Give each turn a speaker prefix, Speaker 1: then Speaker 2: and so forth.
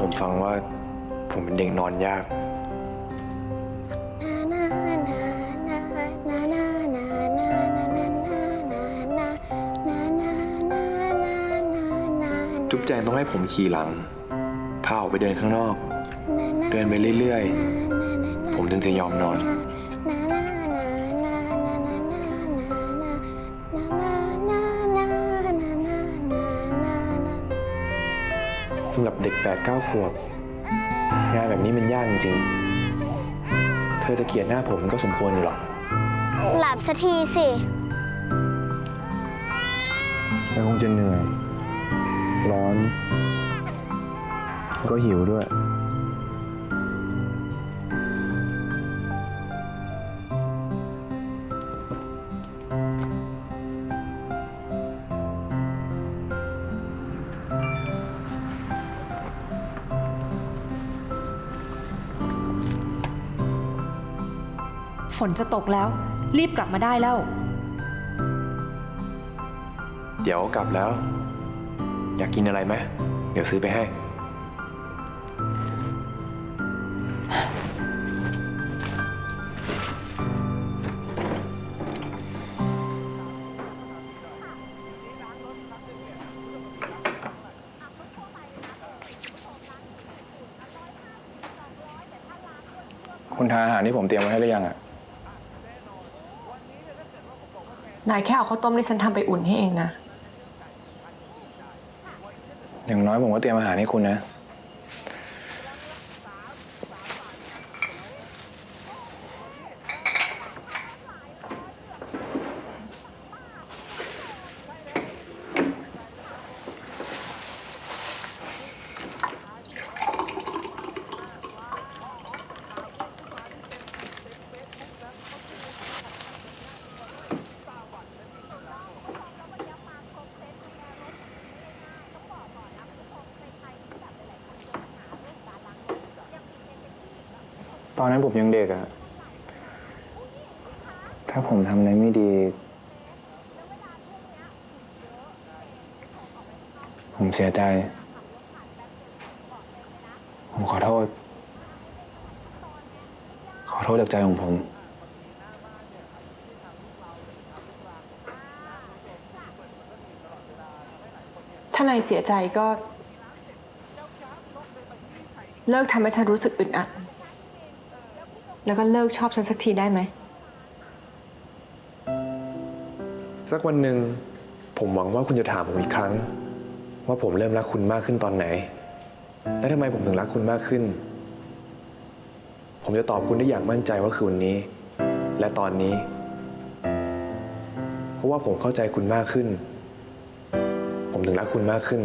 Speaker 1: ผมฟังว่าผมเป็นเด็กนอนยาก จุ๊บแจงต้องให้ผมขี่หลัง พาออกไปเดินข้างนอก เดินไปเรื่อยๆ ผมถึงจะยอมนอน สำหรับเด็ก8ปดเก้าขวบ งานแบบนี้มันยากจริงๆ เธอจะเกลียดหน้าผมก็สมควรอยู่หรอก
Speaker 2: หลับสักทีสิ
Speaker 1: แต่คงจะเหนื่อย ร้อน แล้วก็หิวด้วย
Speaker 3: ฝนจะตกแล้ว รีบกลับมาได้แล้ว
Speaker 1: เดี๋ยวกลับแล้ว อยากกินอะไรไหมเดี๋ยวซื้อไปให้ คุณทานอาหารที่ผมเตรียมไว้ให้หรือยังอะ
Speaker 4: นายแค่เอาข้าวต้มที่ฉันทำไปอุ่นให้เองนะ
Speaker 1: อย่างน้อยผมก็เตรียมอาหารให้คุณนะ ตอนนั้นผมยังเด็กอะถ้าผมทำอะไรไม่ดี ผมเสียใจ ผมขอโทษ ขอโทษจากใจของผม
Speaker 4: ถ้านายเสียใจก็ เลิกทำให้ฉันรู้สึกอึดอัด แล้วก็เลิกชอบฉันสักทีได้ไหม
Speaker 1: สักวันหนึ่งผมหวังว่าคุณจะถามผมอีกครั้ง ว่าผมเริ่มรักคุณมากขึ้นตอนไหน และทำไมผมถึงรักคุณมากขึ้น ผมจะตอบคุณได้อย่างมั่นใจว่าคือวันนี้ และตอนนี้ เพราะว่าผมเข้าใจคุณมากขึ้น ผมถึงรักคุณมากขึ้น